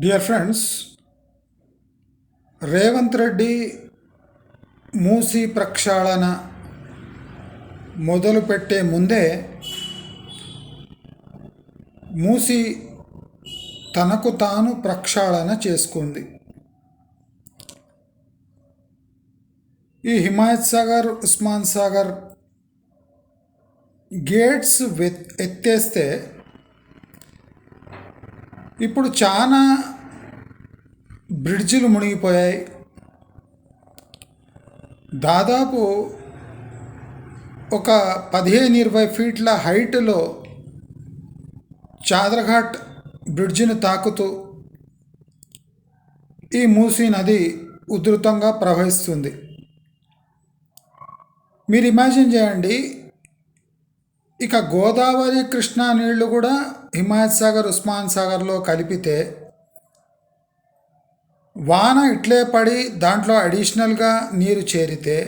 Dear friends Revanth Reddy Musi ప్రక్షాళన మొదలుపెట్టే ముందే మూసి తనకు తాను ప్రక్షాళన చేసుకుంది. ఈ హిమాయత్ సాగర్ ఉస్మాన్ సాగర్ గేట్స్ ఎత్తేస్తే ఇప్పుడు చాలా బ్రిడ్జిలు మునిగిపోయాయి. దాదాపు ఒక పదిహేను ఇరవై ఫీట్ల హైట్లో చాదరఘాట్ బ్రిడ్జిని తాకుతూ ఈ మూసీ నది ఉధృతంగా ప్రవహిస్తుంది. మీరు ఇమాజిన్ చేయండి ఇక గోదావరి కృష్ణా నీళ్ళు కూడా హిమాయత్ సాగర్ ఉస్మాన్ సాగర్లో కలిపితే వాన ఇట్లే పడి దాంట్లో అడిషనల్గా నీరు చేరితే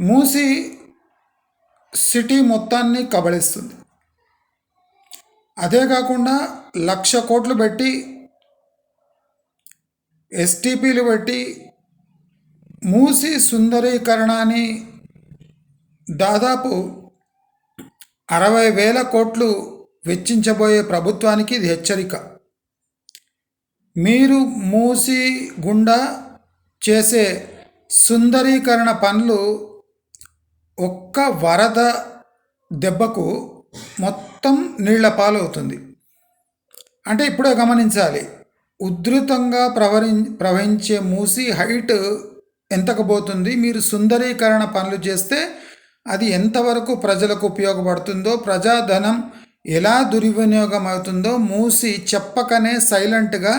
మూసి సిటీ మొత్తాన్ని కబళిస్తుంది. అదే కాకుండా లక్ష కోట్లు పెట్టి ఎస్టీపీలు పెట్టి మూసి సుందరీకరణని దాదాపు అరవై వేల కోట్లు వెచ్చించబోయే ప్రభుత్వానికి ఇది హెచ్చరిక. మీరు మూసి గుండా చేసే సుందరీకరణ పనులు ఒక్క వరద దెబ్బకు మొత్తం నీళ్ళ పాలవుతుంది. అంటే ఇప్పుడే గమనించాలి. ఉధృతంగా ప్రవరి ప్రవహించే మూసి హైట్ ఎంతకు పోతుంది? మీరు సుందరీకరణ పనులు చేస్తే అది ఎంతవరకు ప్రజలకు ఉపయోగపడుతుందో ప్రజాధనం ఎలా దుర్వినియోగం అవుతుందో మూసి చెప్పకనే సైలెంట్గా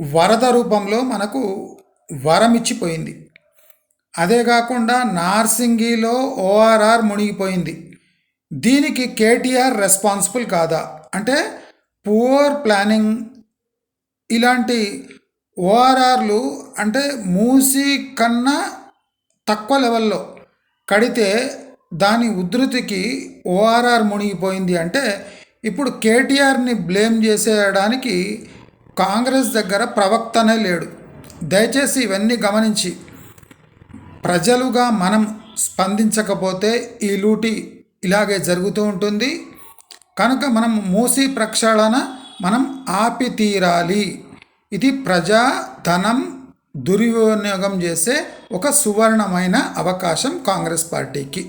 వరద రూపంలో మనకు వరమిచ్చిపోయింది. అదే కాకుండా నార్సింగిలో ఓఆర్ఆర్ మునిగిపోయింది. దీనికి కేటీఆర్ రెస్పాన్సిబుల్ కాదా? అంటే పువర్ ప్లానింగ్ ఇలాంటి ఓఆర్ఆర్లు అంటే మూసి కన్నా తక్కువ లెవెల్లో కడితే దాని ఉధృతికి ఓఆర్ఆర్ మునిగిపోయింది అంటే ఇప్పుడు కేటీఆర్ని బ్లేమ్ చేసేయడానికి కాంగ్రెస్ దగ్గర ప్రవక్తనే లేడు. దయచేసి ఇవన్నీ గమనించి. ప్రజలుగా మనం స్పందించకపోతే ఈ లూటి ఇలాగే జరుగుతూ ఉంటుంది. కనుక మనం మూసి ప్రక్షాళన మనం ఆపి తీరాలి ఇది ప్రజా ధనం దుర్వినియోగం చేసే ఒక సువర్ణమైన అవకాశం కాంగ్రెస్ పార్టీకి.